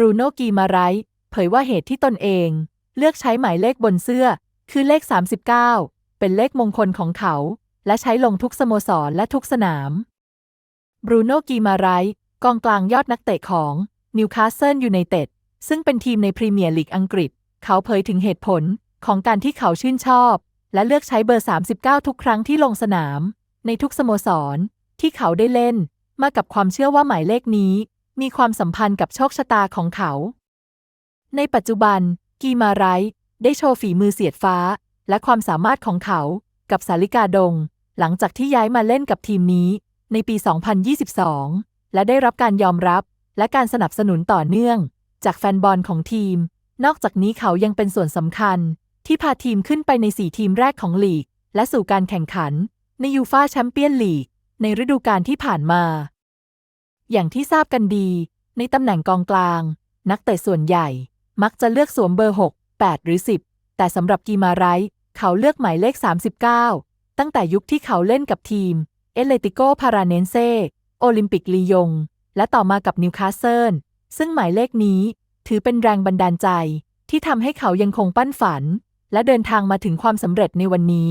บรูโน่กีมาไรท์เผยว่าเหตุที่ตนเอง เลือกใช้หมายเลขบนเสื้อ คือเลข 39 เป็นเลขมงคลของเขา และใช้ลงทุกสโมสรและทุกสนาม บรูโน่กีมาไรท์กองกลางยอดนักเตะของนิวคาสเซิลยูไนเต็ดซึ่งเป็นทีมในพรีเมียร์ลีกอังกฤษ เขาเผยถึงเหตุผลของการที่เขาชื่นชอบ และเลือกใช้เบอร์ 39 ทุกครั้งที่ลงสนาม ในทุกสโมสร ที่เขาได้เล่น มากับความเชื่อว่าหมายเลขนี้ มีความสัมพันธ์กับโชคชะตาของเขา ในปัจจุบัน กีมาไรท์ได้โชว์ฝีมือเสียดฟ้า และความสามารถของเขา กับสาลิกาดง หลังจากที่ย้ายมาเล่นกับทีมนี้ ในปี 2022 และได้รับการยอมรับ และการสนับสนุนต่อเนื่อง จากแฟนบอลของทีม นอกจากนี้เขายังเป็นส่วนสำคัญ ที่พาทีมขึ้นไปใน 4 ทีมแรกของลีก และสู่การแข่งขัน ในยูฟาแชมเปี้ยนลีกในฤดูกาลที่ผ่านมา อย่างที่ทราบกันดี ในตำแหน่งกองกลาง นักเตะส่วนใหญ่ มักจะเลือกสวมเบอร์ 6 8 หรือ 10 แต่สำหรับกีมาไรท์เขาเลือกหมายเลข 39 ตั้งแต่ยุคที่เขาเล่นกับทีม เอเลติโกพาราเนนเซโอลิมปิกลียง และต่อมากับนิวคาสเซิลซึ่งหมายเลขนี้ถือเป็นแรงบันดาลใจที่ทำให้เขายังคงปั้นฝัน และเดินทางมาถึงความสำเร็จในวันนี้